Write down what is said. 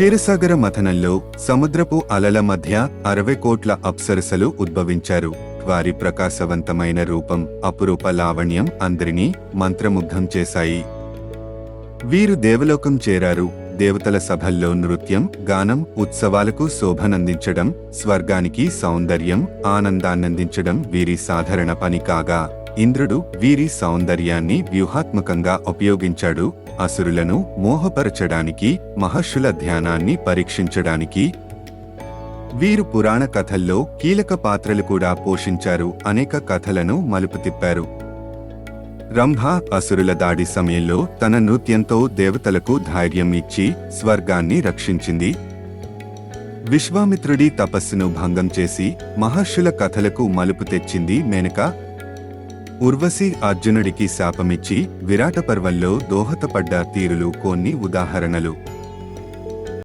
క్షీరసాగర మథనంలో సముద్రపు అలల మధ్య అరవై కోట్ల అప్సరసలు ఉద్భవించారు. వారి ప్రకాశవంతమైన రూపం అపురూప లావణ్యం అందరినీ మంత్రముగ్ధం చేశాయి. వీరు దేవలోకం చేరారు. దేవతల సభల్లో నృత్యం గానం ఉత్సవాలకు శోభనందించడం స్వర్గానికి సౌందర్యం ఆనందాన్నందించడం వీరి సాధారణ పని కాగా ఇంద్రుడు వీరి సౌందర్యాన్ని వ్యూహాత్మకంగా ఉపయోగించాడు. అసురులను మోహపరచడానికి మహర్షుల ధ్యానాన్ని పరీక్షించడానికి వీరు పురాణ కథల్లో కీలక పాత్రలు కూడా పోషించారు. అనేక కథలను మలుపు తిప్పారు. రంభ అసురుల దాడి సమయంలో తన నృత్యంతో దేవతలకు ధైర్యం ఇచ్చి స్వర్గాన్ని రక్షించింది. విశ్వామిత్రుడి తపస్సును భంగం చేసి మహర్షుల కథలకు మలుపు తెచ్చింది మేనక. ఉర్వశి అర్జునుడికి శాపమిచ్చి విరాట పర్వంలో దోహదపడ్డ తీరులు కొన్ని ఉదాహరణలు.